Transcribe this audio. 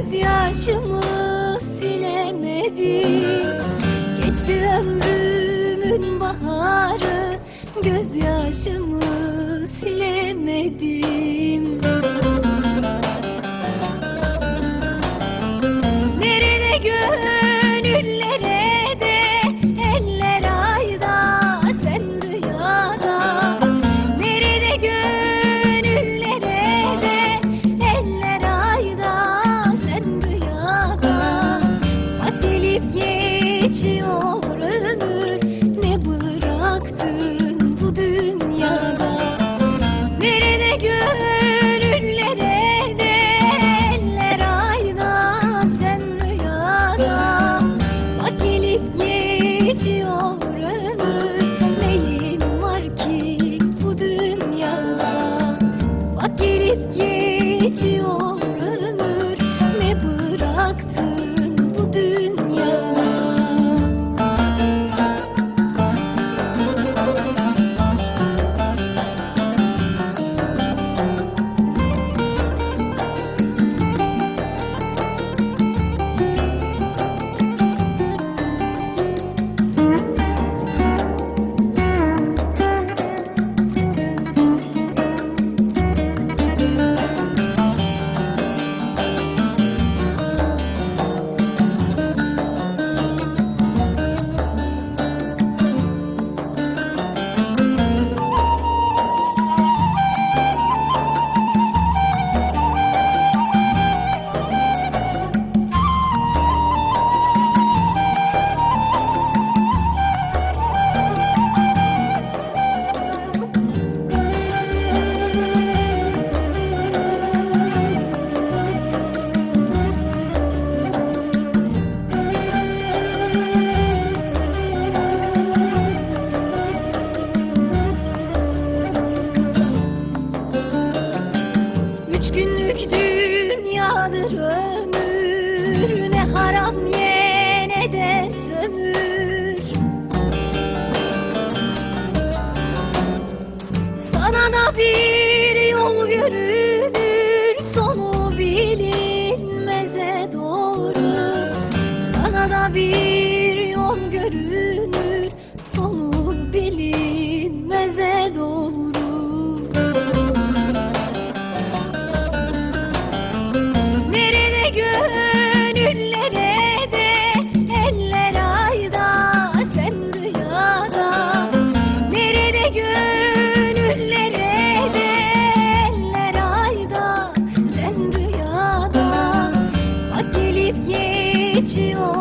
Gözyaşımı silemedim. Geçti ömrümün baharı. Gözyaşımı 哦。Bir yol yürüdür sonu bilinmeze doğru. Sana da bir 寂寞